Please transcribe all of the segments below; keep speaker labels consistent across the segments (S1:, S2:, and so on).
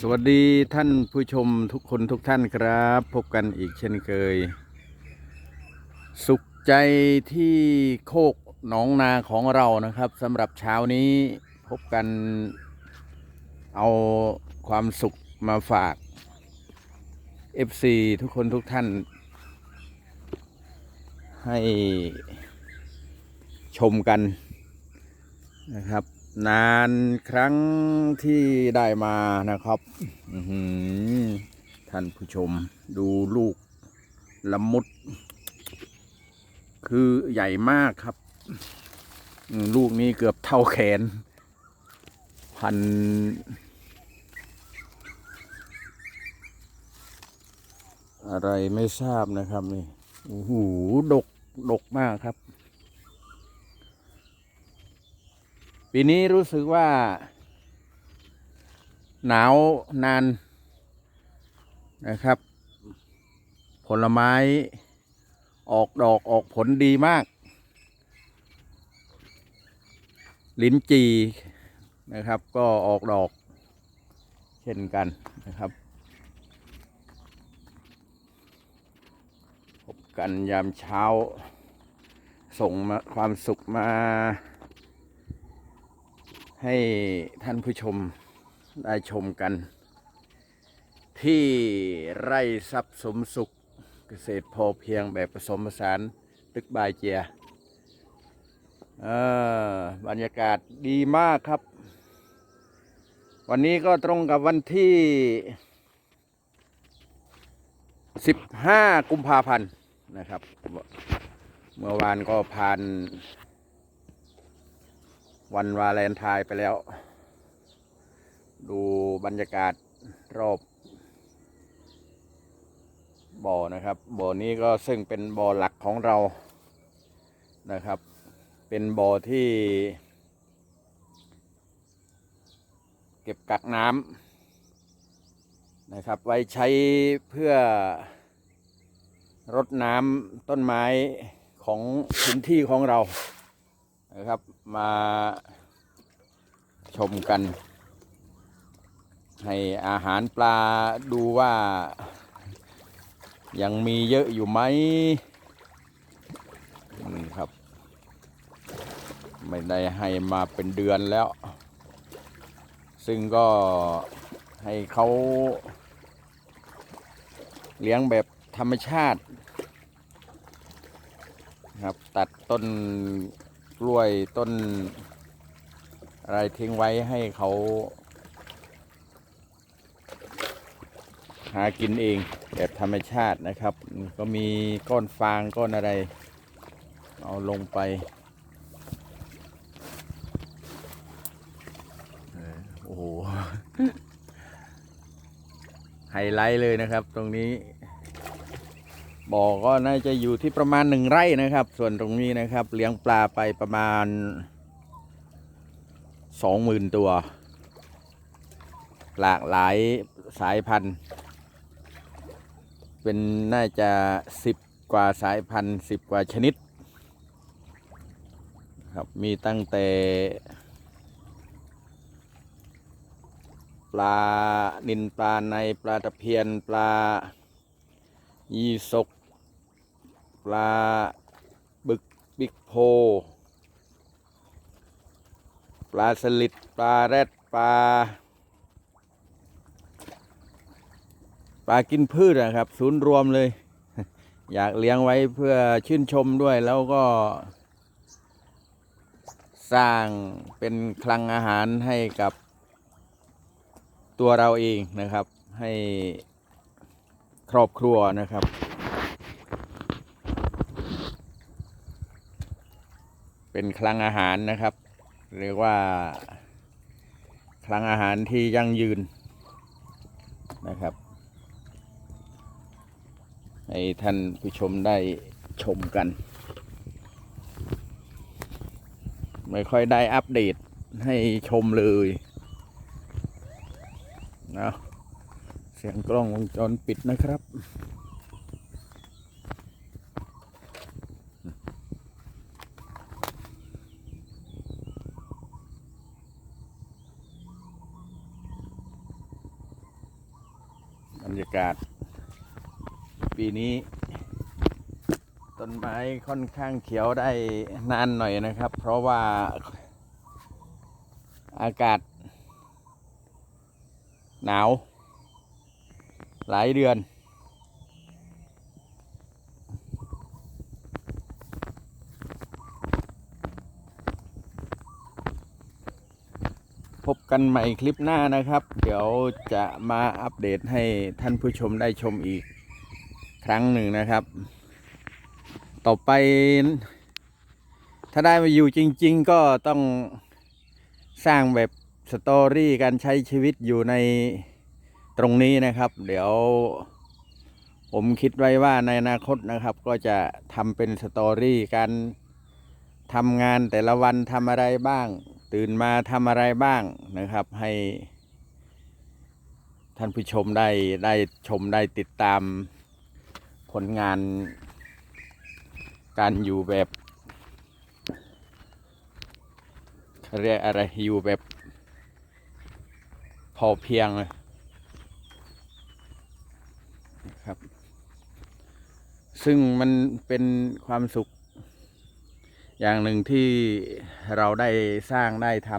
S1: สวัสดีท่านผู้ชมทุกคนทุกท่านครับ พบกันอีกเช่นเคย สุขใจที่โคกหนองนาของเรานะครับสำหรับเช้านี้พบกันเอาความสุขมาฝาก FC ทุกคนทุกท่าน ให้ชมกันนะครับ นานครั้งที่ได้มานะครับท่านผู้ชมดูลูกละมุด คือใหญ่มากครับ ลูกนี้เกือบเท่าแขน พัน อะไรไม่ทราบนะครับนี่โอ้โหดก ดกมากครับ ปีนี้รู้สึกว่า หนาวนานนะครับ ผลไม้ออกดอกออกผลดีมาก ลิ้นจีนะครับ ก็ออกดอก เช่นกันนะครับ พบกันยามเช้า ส่งมาความสุขมา ให้ท่านผู้ชมได้ชมกัน ที่ไร่ทรัพย์สมสุขเกษตรพอเพียงแบบผสมผสานตึกบายเจียบรรยากาศดีมากครับ วันนี้ก็ตรงกับวันที่ 15 กุมภาพันธ์นะครับ เมื่อวานก็ผ่าน วันวาเลนไทน์ไปแล้ว ดูบรรยากาศรอบบ่อนะครับ บ่อนี้ก็ซึ่งเป็นบ่อหลักของเรานะครับ เป็นบ่อที่ เก็บกักน้ำนะครับ ไว้ใช้เพื่อรดน้ำต้นไม้ของพื้นที่ของเรา นะครับ มาชมกัน ให้อาหารปลาดูว่า ยังมีเยอะอยู่ไหมนี่ครับ ไม่ได้ให้มาเป็นเดือนแล้ว ซึ่งก็ให้เขาเลี้ยงแบบธรรมชาติ ครับ ตัดต้น กล้วยต้นอะไรทิ้งไว้ให้เขา หากินเองแบบธรรมชาตินะครับ ก็มีก้อนฟางก้อนอะไร เอาลงไปโอ้โห ไฮไลท์เลยนะครับตรงนี้ บ่อก็น่าจะอยู่ที่ประมาณหนึ่งไร่นะครับ ส่วนตรงนี้นะครับ เลี้ยงปลาไปประมาณสองหมื่นตัว หลากหลายสายพันธุ์ เป็นน่าจะสิบกว่าสายพันธุ์สิบกว่าชนิด ครับมีตั้งแต่ปลานินปลาในปลาตะเพียนปลายีสก ปลาบึกบิ๊กโพ ปลาสลิดปลาแรดปลา ปลากินพืชนะครับ ศูนย์รวมเลย อยากเลี้ยงไว้เพื่อชื่นชมด้วยแล้วก็ สร้างเป็นคลังอาหารให้กับตัวเราเองนะครับ ให้ครอบครัวนะครับ เป็นคลังอาหารนะครับ เรียกว่า คลังอาหารที่ยั่งยืนนะครับ ให้ท่านผู้ชมได้ชมกัน ไม่ค่อยได้อัปเดตให้ชมเลยนะเสียงกล้องวงจรปิดนะครับ บรรยากาศ ปีนี้ ต้นไม้ค่อนข้างเขียวได้นานหน่อยนะครับ เพราะว่าอากาศ หนาว หลายเดือนพบกันใหม่คลิปหน้านะครับ เดี๋ยวจะมาอัปเดตให้ท่านผู้ชมได้ชมอีก ครั้งหนึ่งนะครับ ต่อไป ถ้าได้มาอยู่จริง ๆ ก็ต้องสร้างแบบสตอรี่การใช้ชีวิตอยู่ในตรงนี้นะครับ เดี๋ยวผมคิดไว้ว่าในอนาคตนะครับ ก็จะทำเป็นสตอรี่การทำงานแต่ละวันทำอะไรบ้าง ตื่นมาทำอะไรบ้างนะครับ ให้ท่านผู้ชมได้ได้ชมได้ติดตาม ผลงานการอยู่แบบเรียกอะไรอยู่แบบ พอเพียงเลยครับ ซึ่งมันเป็นความสุข อย่างหนึ่งที่เราได้สร้างได้ท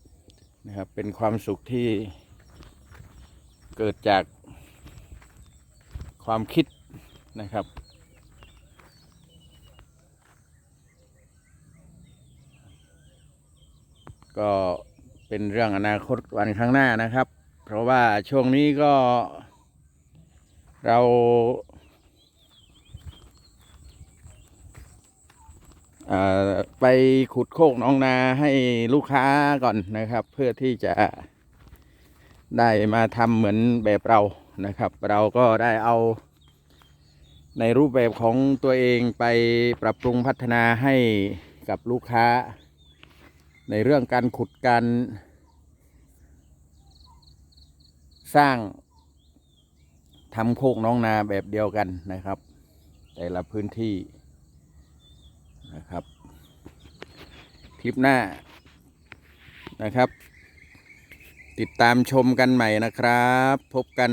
S1: ำนะครับ เป็นความสุขที่เกิดจากความคิด นะครับ ก็เป็นเรื่องอนาคตวันข้างหน้านะครับ เพราะว่าช่วงนี้ก็เราไปขุดโคกน้องนาให้ลูกค้าก่อนนะครับ เพื่อที่จะได้มาทำเหมือนแบบเรานะครับ เราก็ได้เอา ในรูปแบบของตัวเองไปปรับปรุงพัฒนาให้กับลูกค้า ในเรื่องการขุดการสร้างทำโคกน้องนาแบบเดียวกันนะครับ แต่ละพื้นที่นะครับ คลิปหน้านะครับ ติดตามชมกันใหม่นะครับ พบกัน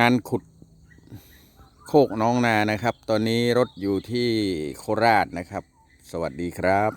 S1: งานขุด โคกน้องนานะครับ ตอนนี้รถอยู่ที่โคราชนะครับ สวัสดีครับ